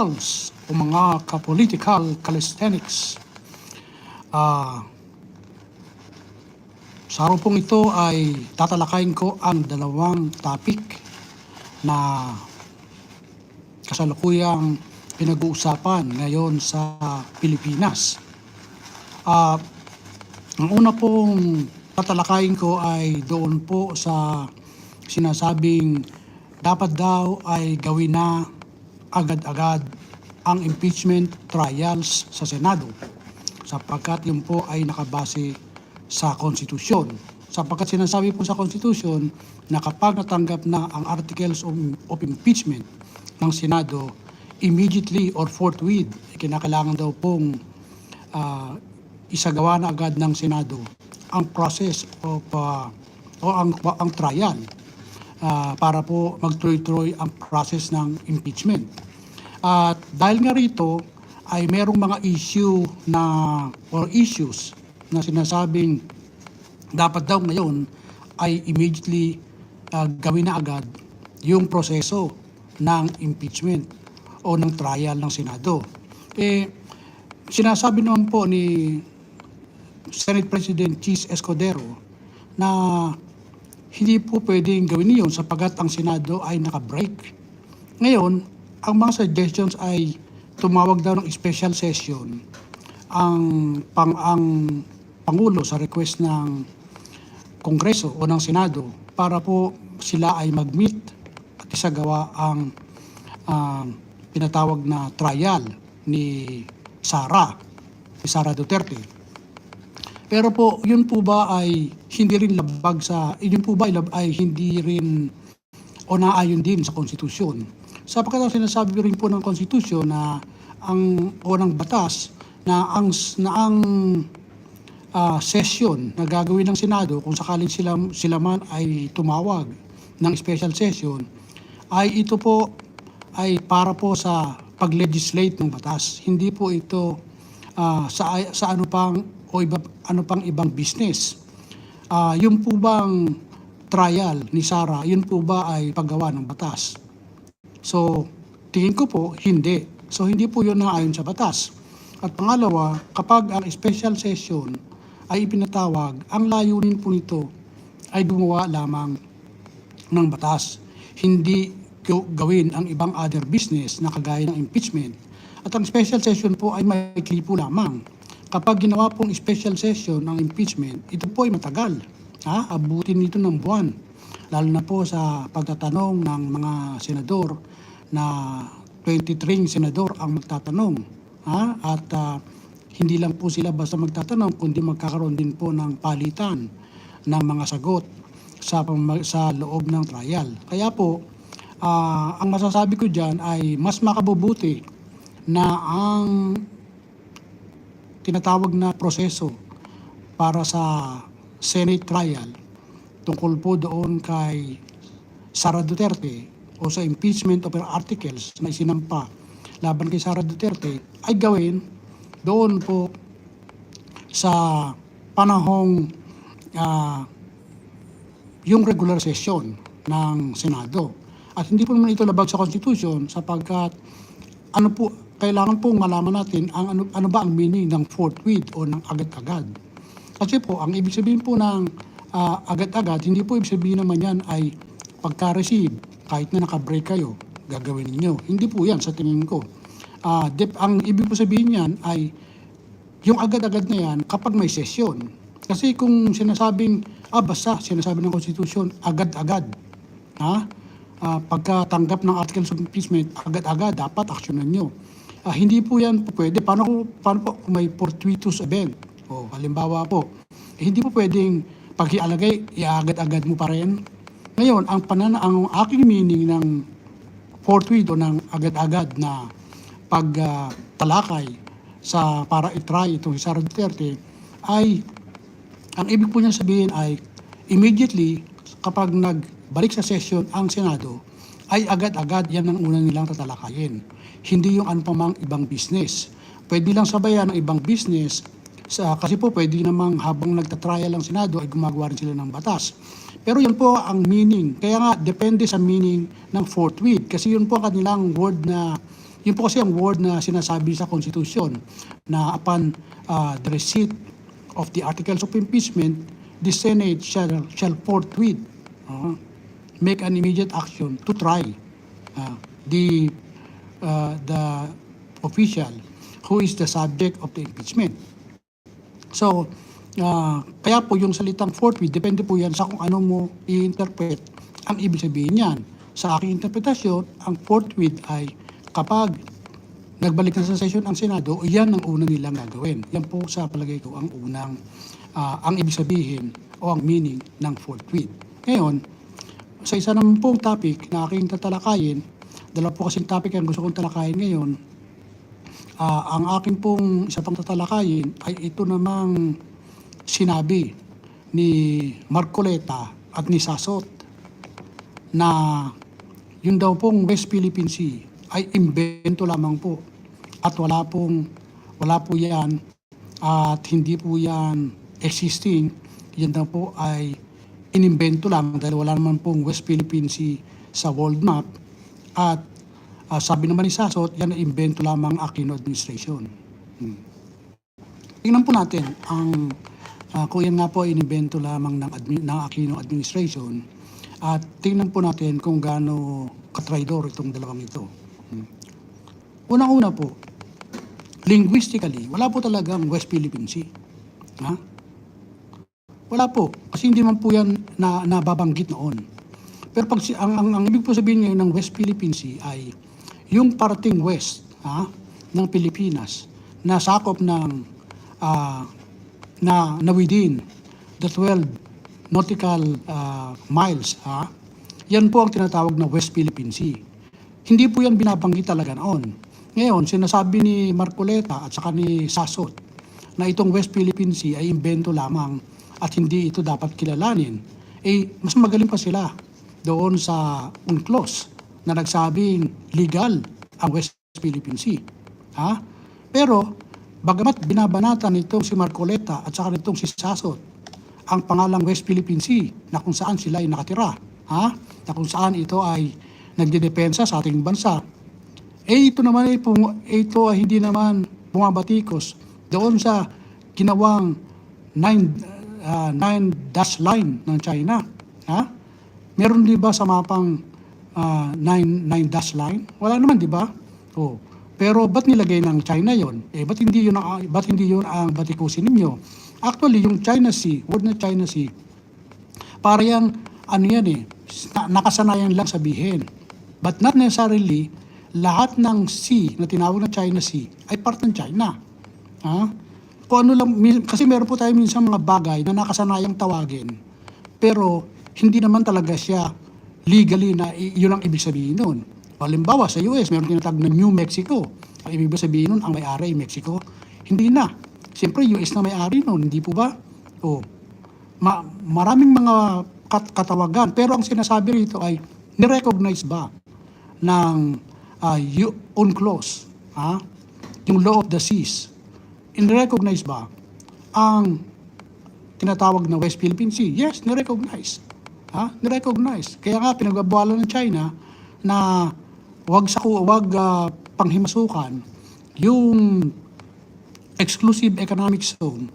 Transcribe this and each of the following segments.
ka-pulse o mga ka-political calisthenics. Ah, sa araw pong ito ay tatalakayin ko ang dalawang topic na kasalukuyang pinag-uusapan ngayon sa Pilipinas. Ah, ang una pong tatalakayin ko ay doon po sa sinasabing dapat daw ay gawin na agad-agad ang impeachment trials sa Senado sapagkat yun po ay nakabase sa konstitusyon. Sapagkat sinasabi po sa konstitusyon na kapag natanggap na ang articles of, of impeachment ng Senado, immediately or forthwith, kinakailangan daw pong ah, isagawa na agad ng Senado ang process of ah, o ang, ang trial ah, para po magtuloy-tuloy ang process ng impeachment. At dahil nga rito ay merong mga issue na or issues na sinasabing dapat daw ngayon ay immediately ah, gawin na agad yung proseso ng impeachment o ng trial ng Senado. Eh, sinasabi naman po ni Senate President Cheese Escudero na hindi po pwedeng gawin niyon sapagat ang Senado ay naka-break. Ngayon, ang mga suggestions ay tumawag daw ng special session ang pang ang pangulo sa request ng Kongreso o ng Senado para po sila ay mag-meet at isagawa ang ah, pinatawag na trial ni Sara, ni Sara Duterte. Pero po, yun po ba ay hindi rin labag sa, yun po ba ay, ay hindi rin o naayon din sa konstitusyon? Sapagkat ang sinasabi rin po ng konstitusyon na ang o ng batas na ang na ang ah, session na gagawin ng Senado kung sakaling sila sila man ay tumawag ng special session ay ito po ay para po sa pag-legislate ng batas. Hindi po ito ah, sa sa ano pang o iba, ano pang ibang business. Ah, yung po bang trial ni Sara, yun po ba ay paggawa ng batas? So, tingin ko po, hindi. So, hindi po yun naayon sa batas. At pangalawa, kapag ang special session ay ipinatawag, ang layunin po nito ay gumawa lamang ng batas. Hindi gaw- gawin ang ibang other business na kagaya ng impeachment. At ang special session po ay may po lamang. Kapag ginawa pong special session ng impeachment, ito po ay matagal. Ha? Abutin nito ng buwan. Lalo na po sa pagtatanong ng mga senador na 23 senador ang magtatanong. Ha? At ah, hindi lang po sila basta magtatanong, kundi magkakaroon din po ng palitan ng mga sagot sa, sa loob ng trial. Kaya po, ah, ang masasabi ko dyan ay mas makabubuti na ang tinatawag na proseso para sa Senate trial tungkol po doon kay Sara Duterte o sa impeachment of her articles na isinampa laban kay Sara Duterte ay gawin doon po sa panahong ah, yung regular session ng Senado. At hindi po naman ito labag sa Constitution sapagkat ano po, kailangan pong malaman natin ang ano, ano ba ang meaning ng forthwith o ng agad-agad. Kasi po, ang ibig sabihin po ng ah, agad-agad, hindi po ibig sabihin naman yan ay pagka-receive, kahit na naka-break kayo, gagawin ninyo. Hindi po yan sa tingin ko. Ah, dep- ang ibig po sabihin yan ay yung agad-agad na yan kapag may sesyon. Kasi kung sinasabing, ah basta, sinasabi ng Constitution, agad-agad. Ha? Ah, pagkatanggap ng articles of impeachment, agad-agad, dapat aksyonan nyo. Ah, hindi po yan po pwede. Paano, kung- paano po kung may fortuitous event? O, halimbawa po, eh, hindi po pwedeng pag-ialagay, iagad-agad mo pa rin. Ngayon, ang panana, ang aking meaning ng forthwith o ng agad-agad na pagtalakay sa para itry itong si Sara Duterte ay ang ibig po niya sabihin ay immediately kapag nagbalik sa session ang Senado ay agad-agad yan ang unang nilang tatalakayin. Hindi yung ano pa ibang business. Pwede lang sabayan ng ibang business sa, kasi po pwede namang habang nagtatrial ang Senado ay gumagawa rin sila ng batas. Pero yun po ang meaning. Kaya nga, depende sa meaning ng forthwith. Kasi yun po ang kanilang word na Yun po kasi ang word na sinasabi sa Constitution na upon uh, the receipt of the articles of impeachment, the Senate shall, shall forthwith uh, make an immediate action to try uh, the uh, the official who is the subject of the impeachment. So, ah, kaya po yung salitang forthwith, depende po yan sa kung ano mo i-interpret ang ibig sabihin niyan. Sa aking interpretasyon, ang forthwith ay kapag nagbalik na sa session ang Senado, yan ang una nilang gagawin. Yan po sa palagay ko ang unang, ah, ang ibig sabihin o ang meaning ng forthwith. Ngayon, sa isa naman pong topic na aking tatalakayin, dalawa po kasing topic ang gusto kong talakayin ngayon, Ah, ang akin pong isa pang tatalakayin ay ito namang sinabi ni Marcoleta at ni Sasot na yun daw pong West Philippine Sea ay imbento lamang po at wala pong wala po yan at hindi po yan existing. Yan daw po ay inimbento lang dahil wala naman pong West Philippine Sea sa world map at Ah, sabi naman ni Sasot, yan ay invento lamang Aquino administration. Hmm. Tingnan po natin ang ah, kung yan nga po inimbento lamang ng, admi, ng Aquino administration at tingnan po natin kung gaano katraidor itong dalawang ito. Hmm. Unang-una po, linguistically, wala po talagang West Philippine Sea. Ha? Wala po. Kasi hindi man po yan na, nababanggit noon. Pero pag ang, ang, ang ibig po sabihin ngayon ng West Philippine Sea ay yung parating west ha, ng Pilipinas na sakop ng ah, na, na within the 12 nautical ah, miles ha, yan po ang tinatawag na West Philippine Sea. Hindi po yan binabanggit talaga noon. Ngayon, sinasabi ni Marcoleta at saka ni Sasot na itong West Philippine Sea ay imbento lamang at hindi ito dapat kilalanin. Eh, mas magaling pa sila doon sa UNCLOS na nagsabing legal ang West Philippine Sea. Ha? Pero, bagamat binabanatan nitong si Marcoleta at saka nitong si Sasot ang pangalang West Philippine Sea na kung saan sila ay nakatira. Ha? Na kung saan ito ay nagdedepensa sa ating bansa. Eh ito naman ay pum- ito ay hindi naman bumabatikos doon sa ginawang nine, uh, nine dash line ng China. Ha? Meron di ba sa mapang ah, nine, nine dash line? Wala naman, di ba? Oh. Pero ba't nilagay ng China yon? Eh, ba't hindi yun ang, ba't hindi yun ang batikusin ninyo? Actually, yung China Sea, word na China Sea, para yung, ano yan eh, na- nakasanayan lang sabihin. But not necessarily, lahat ng sea na tinawag na China Sea ay part ng China. Ha? Kung ano lang, kasi meron po tayo minsan mga bagay na nakasanayang tawagin, pero hindi naman talaga siya legally na yun ang ibig sabihin nun. Halimbawa, sa US, meron tinatawag na New Mexico. Ang ibig sabihin nun, ang may-ari ay Mexico. Hindi na. Siyempre, US na may-ari nun, hindi po ba? O, ma- maraming mga kat- katawagan. Pero ang sinasabi rito ay, nirecognize ba ng uh, UNCLOS, ha? yung law of the seas, in-recognize ba ang tinatawag na West Philippine Sea? Yes, nirecognize. Ha? Nirecognize. Kaya nga pinagbabawalan ng China na wag sa wag ah, panghimasukan yung exclusive economic zone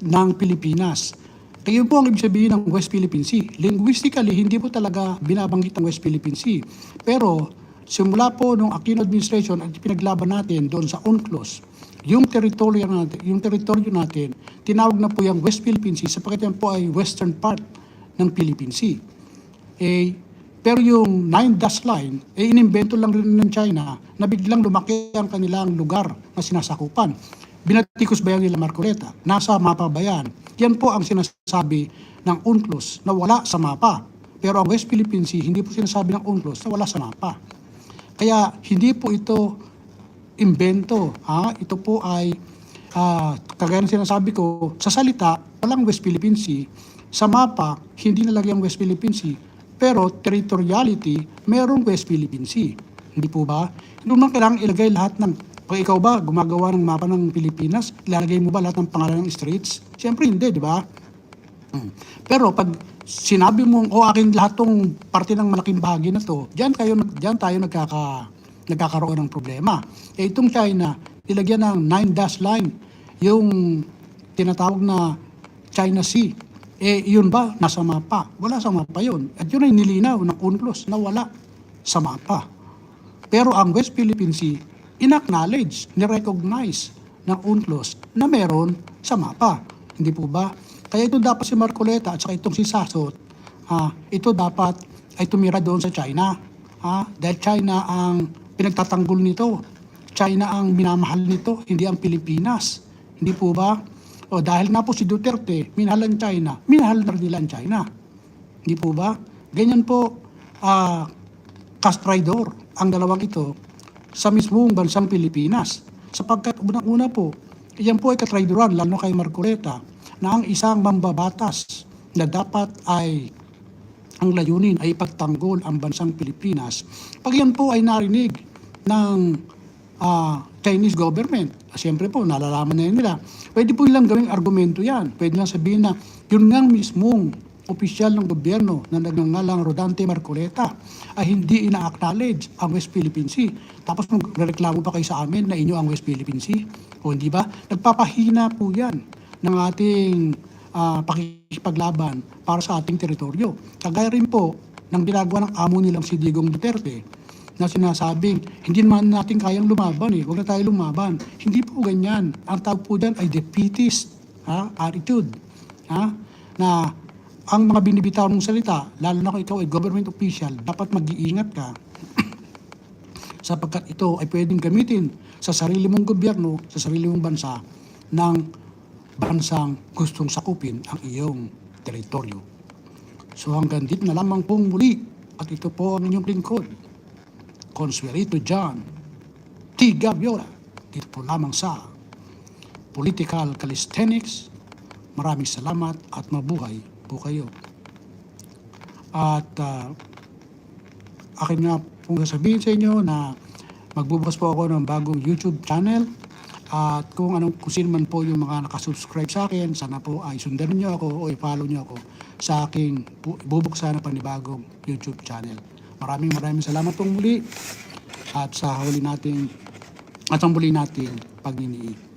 ng Pilipinas. Kaya yun po ang ibig sabihin ng West Philippine Sea. Linguistically, hindi po talaga binabanggit ang West Philippine Sea. Pero simula po nung Aquino administration at pinaglaban natin doon sa UNCLOS, yung teritoryo natin, yung teritoryo natin, tinawag na po yung West Philippine Sea sapagkat yan po ay western part ng Philippine Sea. Eh, pero yung nine dash line, eh inimbento lang rin ng China na biglang lumaki ang kanilang lugar na sinasakupan. Binatikos ba yan nila Marcoleta? Nasa mapa ba yan? Yan po ang sinasabi ng UNCLOS na wala sa mapa. Pero ang West Philippine Sea, hindi po sinasabi ng UNCLOS na wala sa mapa. Kaya hindi po ito imbento. Ha? Ito po ay, ah, kagaya ng sinasabi ko, sa salita, walang West Philippine Sea. Sa mapa, hindi nalagay ang West Philippine Sea. Pero territoriality, merong West Philippine Sea. Hindi po ba? Hindi mo kailangan ilagay lahat ng, pag ikaw ba gumagawa ng mapa ng Pilipinas, ilalagay mo ba lahat ng pangalan ng straits? Siyempre hindi, di ba? Hmm. Pero pag sinabi mo, o akin lahat tong parte ng malaking bahagi na to, diyan kayo diyan tayo nagkaka nagkakaroon ng problema. Eh itong China, nilagyan ng nine dash line yung tinatawag na China Sea. Eh yun ba nasa mapa? Wala sa mapa yun. At yun ay nilinaw ng UNCLOS na wala sa mapa. Pero ang West Philippine Sea, inacknowledge, nirecognize ng UNCLOS na meron sa mapa. Hindi po ba? Kaya ito dapat si Marcoleta at saka itong si Sasot, ah, ito dapat ay tumira doon sa China. Ah, dahil China ang pinagtatanggol nito. China ang minamahal nito, hindi ang Pilipinas. Hindi po ba? O dahil nga po si Duterte, minahal ang China, minahal na rin nila ang China. Hindi po ba? Ganyan po, ah, kastridor ang dalawang ito sa mismong bansang Pilipinas. Sapagkat unang-una po, yan po ay katraidoran, lalo kay Marcoleta, na ang isang mambabatas na dapat ay ang layunin ay ipagtanggol ang bansang Pilipinas. Pag yan po ay narinig ng ah, Chinese government, siyempre po, nalalaman na yun nila, pwede po nilang gawing argumento yan. Pwede lang sabihin na yun nga mismong opisyal ng gobyerno na nagngangalang Rodante Marcoleta ay hindi ina-acknowledge ang West Philippine Sea. Tapos magreklamo pa kayo sa amin na inyo ang West Philippine Sea. O hindi ba? Nagpapahina po yan ng ating ah, pakikipaglaban para sa ating teritoryo. Kagaya rin po ng ginagawa ng amo nilang si Digong Duterte na sinasabing hindi naman natin kayang lumaban eh, huwag na tayo lumaban. Hindi po ganyan. Ang tawag po dyan ay defeatist ha, attitude. Ha? Na ang mga binibitaw mong salita, lalo na kung ikaw ay government official, dapat mag-iingat ka sapagkat ito ay pwedeng gamitin sa sarili mong gobyerno, sa sarili mong bansa ng bansang gustong sakupin ang iyong teritoryo. So hanggang dito na lamang pong muli at ito po ang inyong lingkod, Consuelito John T. Gaviola, dito po lamang sa Political Calisthenics. Maraming salamat at mabuhay po kayo. At ah, akin nga pong sasabihin sa inyo na magbubukas po ako ng bagong YouTube channel at kung anong kung man po yung mga nakasubscribe sa akin, sana po ay sundan niyo ako o i-follow niyo ako sa aking bu- bubuksan na panibagong YouTube channel. Maraming maraming salamat pong muli at sa huli nating at ang muli nating pagniniig.